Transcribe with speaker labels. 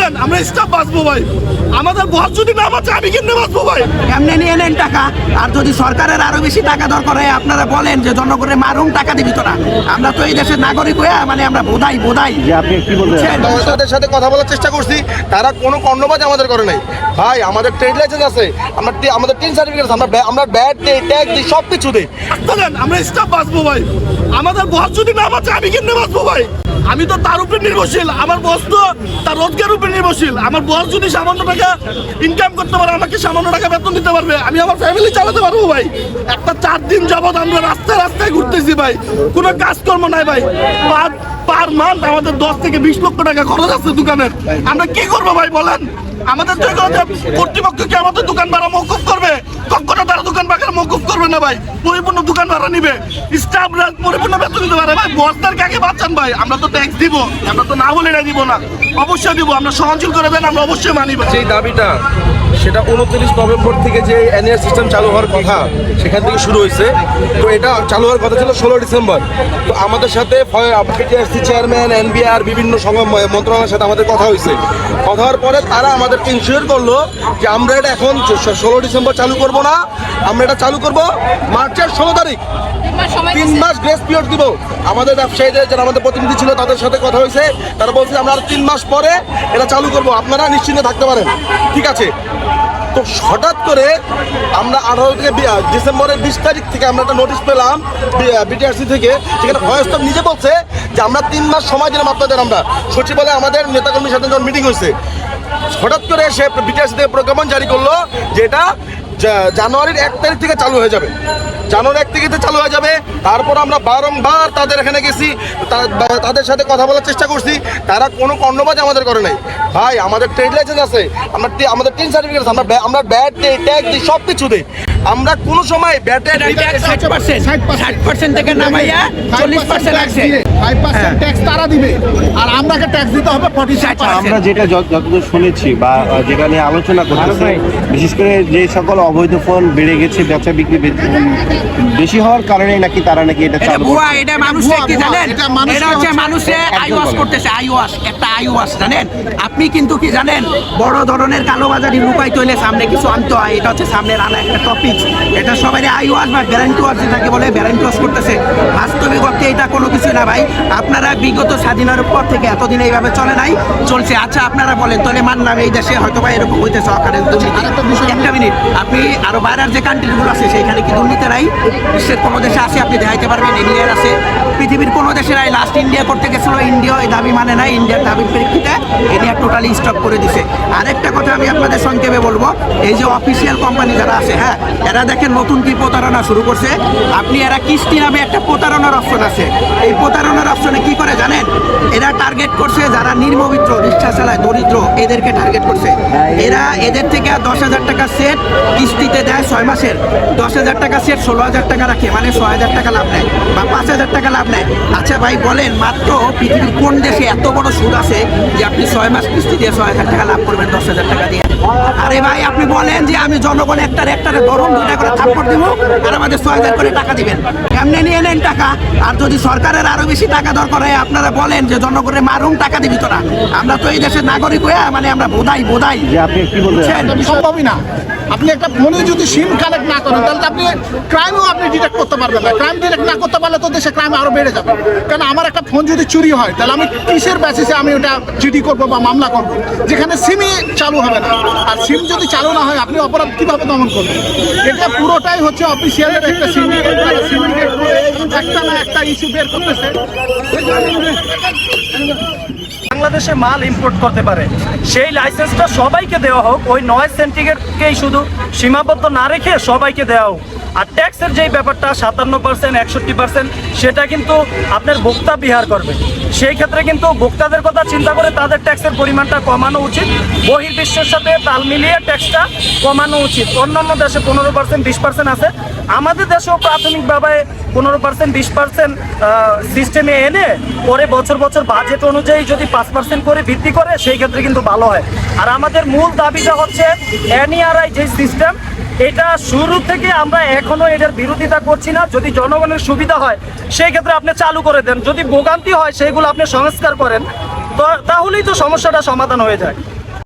Speaker 1: দেন আমরা স্টাফ বাঁচবো ভাই। আমাদের বস যদি না বাঁচে আমি কেমনে বাঁচবো ভাই?
Speaker 2: এমনি নিয়ে নেন টাকা আর যদি সরকারের আরও বেশি টাকা দরকার হয় আপনারা বলেন যে জনগণের মারুম টাকা দিবি তোরা আমরা তো এই দেশের নাগরিক হয়ে মানে আমরা বোধাই বোধাই।
Speaker 3: যে আপনি কি
Speaker 4: তাদের সাথে কথা বলার চেষ্টা করছি তারা কোনো কর্ণবাজ আমাদের করে নাই। ভাই আমাদের ট্রেড লাইসেন্স আছে আমরা আমাদের টিন সার্টিফিকেট আছে আমরা আমরা ব্যাট দিই ট্যাগ দিই। সব কিছু দিই
Speaker 1: আমরা স্টাফ বাঁচবো ভাই। আমাদের বস যদি না বাঁচে আমি কেমনে বাঁচবো ভাই? আমি তো তার উপরে নির্ভরশীল, আমার বস তো তার রোজগার উপরে নির্ভরশীল। আমার বস যদি সামান্য টাকা ইনকাম করতে পারে, আমাকে সামান্য টাকা বেতন দিতে পারবে, আমি আমার ফ্যামিলি চালাতে পারব ভাই। একটা চার দিন যাবত আমরা রাস্তায় রাস্তায় ঘুরতেছি ভাই। কোনো কাজকর্ম নাই ভাই। পার মান্থ আমাদের দশ থেকে বিশ লক্ষ টাকা খরচ আছে দোকানের। আমরা কি করব ভাই, বলেন? আমাদের কর্তৃপক্ষ কি আমাদের দোকান ভাড়া মৌকুফ করবে? কখনো তারা দোকান ভাড়া মৌকুফ করবে না ভাই। পরিপূর্ণ দোকান ভাড়া নিবে। স্টাফরা পরিপূর্ণ বেতন দিতে পারে। ভাই বসদার কাকে বাঁচান ভাই? আমরা তো ট্যাক্স দিব। আমরা তো না বলে না দিব না। অবশ্যই দিব। আমরা সহনশীল করে দেন, আমরা অবশ্যই মানিব
Speaker 4: যেই দাবিটা সেটা উনত্রিশ নভেম্বর থেকে যে এনএর সিস্টেম চালু হওয়ার কথা সেখান থেকে শুরু হয়েছে। তো এটা চালু হওয়ার কথা ছিল ষোলো ডিসেম্বর। তো আমাদের সাথে চেয়ারম্যান এনবিআর বিভিন্ন মন্ত্রণালয়ের সাথে আমাদের কথা হয়েছে। কথা হওয়ার পরে তারা আমাদেরকে ইনশিওর করল যে আমরা এটা এখন ষোলো ডিসেম্বর চালু করব না আমরা এটা চালু করব মার্চের ষোলো তারিখ। তিন মাস গ্রেস পিরিয়ড দিব। আমাদের ব্যবসায়ীদের যারা আমাদের প্রতিনিধি ছিল তাদের সাথে কথা হয়েছে। তারা বলছে আমরা আর তিন মাস পরে এটা চালু করব। আপনারা নিশ্চিন্তে থাকতে পারেন। ঠিক আছে? তো হঠাৎ করে আমরা আঠারো থেকে ডিসেম্বরের বিশ তারিখ থেকে আমরা একটা নোটিশ পেলাম বিটিআরসি থেকে, সেখানে ভয়স্তব নিজে বলছে যে আমরা তিন মাস সময় দিলাম আপনাদের আমরা। সচিবালয়ে আমাদের নেতাকর্মীর সাথে যখন মিটিং হয়েছে। হঠাৎ করে সে বিটিআরসি থেকে প্রজ্ঞাপন জারি করল যে এটা জানুয়ারির এক তারিখ থেকে চালু হয়ে যাবে। জানুয়ারি এক থেকে চালু হয়ে যাবে। তারপর আমরা বারংবার তাদের এখানে গেছি তা- তাদের সাথে কথা বলার চেষ্টা করছি। তারা কোনো কর্ণবাজ আমাদের করে নাই। ভাই আমাদের ট্রেড লাইসেন্স আছে আমরা আমাদের টিন সার্টিফিকেট আছে আমরা ব্যা- আমরা ব্যাট দিই ট্যাগ দিই সব কিছু দিই। আমরা কোনো সময় ব্যাটে
Speaker 2: ষাট পার্সেন্ট ষাট পার্সেন্ট থেকে নামাইয়া চল্লিশ পার্সেন্ট লাগছে।
Speaker 5: ফাইভ পার্সেন্ট ট্যাক্স তারা দিবে। আর আমরাকে ট্যাক্স দিতে হবে ফর্টি
Speaker 3: আমরা যেটা যতদূর শুনেছি বা যেটা নিয়ে আলোচনা করতেছি বিশেষ করে যে সকল অবৈধ ফোন বেড়ে গেছে ব্যবসা বিক্রি বেশি হওয়ার কারণে নাকি তারা নাকি এটা চালু
Speaker 2: ভুয়া এটা মানুষ কি জানেন?
Speaker 5: এটা
Speaker 2: হচ্ছে মানুষে
Speaker 3: বলেন।
Speaker 2: করতেছে আইওয়াশ একটা আইওয়াশ জানেন? আপনি কিন্তু কি জানেন? বড় ধরনের কালোবাজারি লুকাই তৈলে সামনে কিছু আনতে হয়। এটা হচ্ছে সামনে আনা একটা টপিক এটা সবাই আইওয়াশ বা গ্যারান্টি ওয়াশ যেটাকে বলে গ্যারান্টি ওয়াশ করতেছে। বাস্তবিক অর্থে এটা কোনো কিছু না ভাই আপনারা বিগত স্বাধীনের পর থেকে এতদিন এইভাবে চলে নাই চলছে। আচ্ছা আপনারা বলেন তাহলে মানলাম এই দেশে হয়তো বা এরকম হইতেছে দুর্নীতি।
Speaker 5: আরেকটা
Speaker 2: একটা মিনিট আপনি আরও বাইরের যে কান্ট্রিগুলো আছে সেখানে কি দুর্নীতি নাই? বিশ্বের কোনো দেশে আছে আপনি দেখাইতে পারবেন ইন্ডিয়ার আছে। পৃথিবীর কোনো দেশের আই লাস্ট ইন্ডিয়া করতে গেছিল ইন্ডিয়া এই দাবি মানে নাই ইন্ডিয়ার দাবির প্রেক্ষিতে ইন্ডিয়া টোটালি স্টপ করে দিছে। আরেকটা কথা আমি আপনাদের সংক্ষেপে বলব। এই যে অফিসিয়াল কোম্পানি যারা আছে হ্যাঁ এরা দেখেন নতুন কি প্রতারণা শুরু করছে। আপনি এরা কিস্তি নামে একটা প্রতারণার অপশন আছে। এই প্রতারণার অপশনে কি করে জানেন? এরা টার্গেট করছে যারা নির্মমিত্র রিক্সা চালায় দরিদ্র, এদেরকে টার্গেট করছে। এরা এদের থেকে দশ হাজার টাকা সেট কিস্তিতে দেয় ছয় মাসের। দশ হাজার টাকা সেট ষোলো হাজার টাকা রাখে মানে ছয় হাজার টাকা লাভ নেয় বা পাঁচ হাজার টাকা লাভ নেয়। আচ্ছা ভাই, বলেন, মাত্র পৃথিবীর কোন দেশে এত বড় সুদ আছে যে আপনি ছয় মাস কিস্তি দিয়ে ছয় হাজার টাকা লাভ করবেন দশ হাজার টাকা দিয়ে। আরে ভাই আপনি বলেন যে আমি জনগণ একটার একটারে ধরুন দুটা করে থাপ্পড় দিব আর আমাদের ছয় হাজার করে টাকা দিবেন। এমনি নিয়ে নেন টাকা? আর যদি সরকারের আরও বেশি টাকা দরকার হয় আপনারা বলেন যে জনগণের মারুম টাকা দিবি তোরা আমরা তো এই দেশের নাগরিক হয়ে মানে আমরা বোধাই বোধাই।
Speaker 3: যে আপনি কি বলবেন
Speaker 2: বুঝছেন?
Speaker 5: সম্ভবই না। আপনি একটা ফোনে যদি সিম কানেক্ট না করেন তাহলে তো আপনি ক্রাইমও আপনি ডিটেক্ট করতে পারবেন না। ক্রাইম ডিটেক্ট না করতে পারলে তো দেশে ক্রাইম আরও বেড়ে যাবে। কারণ আমার একটা ফোন যদি চুরি হয় তাহলে আমি কিসের বেসিসে আমি ওটা জিডি করব বা মামলা করব? যেখানে সিমই চালু হবে না। আর সিম যদি চালু না হয়, আপনি অপরাধ কীভাবে দমন করবেন? এটা পুরোটাই হচ্ছে অফিসিয়ালের একটা সিন্ডিকেট সিন্ডিকেট একটা না একটা ইস্যু বের করতেছে।
Speaker 6: বাংলাদেশে মাল ইম্পোর্ট করতে পারে। সেই লাইসেন্সটা সবাইকে দেওয়া হোক, ওই নয় সেন্টিগ্রেডকেই শুধু সীমাবদ্ধ না রেখে সবাইকে দেওয়া হোক। আর ট্যাক্সের যেই ব্যাপারটা, সাতান্ন পার্সেন্ট একষট্টি পার্সেন্ট সেটা কিন্তু আপনার ভোক্তা বিহার করবে। সেই ক্ষেত্রে কিন্তু ভোক্তাদের কথা চিন্তা করে তাদের ট্যাক্সের পরিমাণটা কমানো উচিত। বহির্বিশ্বের সাথে তাল মিলিয়ে ট্যাক্সটা কমানো উচিত। অন্যান্য দেশে পনেরো পার্সেন্ট বিশ পার্সেন্ট আছে। আমাদের দেশেও প্রাথমিকভাবে পনেরো পার্সেন্ট বিশ পার্সেন্ট সিস্টেমে এনে পরে বছর বছর বাজেট অনুযায়ী যদি পাঁচ পার্সেন্ট করে বৃদ্ধি করে, সেই ক্ষেত্রে কিন্তু ভালো হয়। আর আমাদের মূল দাবিটা হচ্ছে এনইআরআই যে সিস্টেম এটা শুরু থেকে আমরা এখনও এটার বিরোধিতা করছি না। যদি জনগণের সুবিধা হয় সেই ক্ষেত্রে আপনি চালু করে দেন। যদি ভোগান্তি হয় সেইগুলো আপনি সংস্কার করেন তাহলেই তো সমস্যাটা সমাধান হয়ে যায়।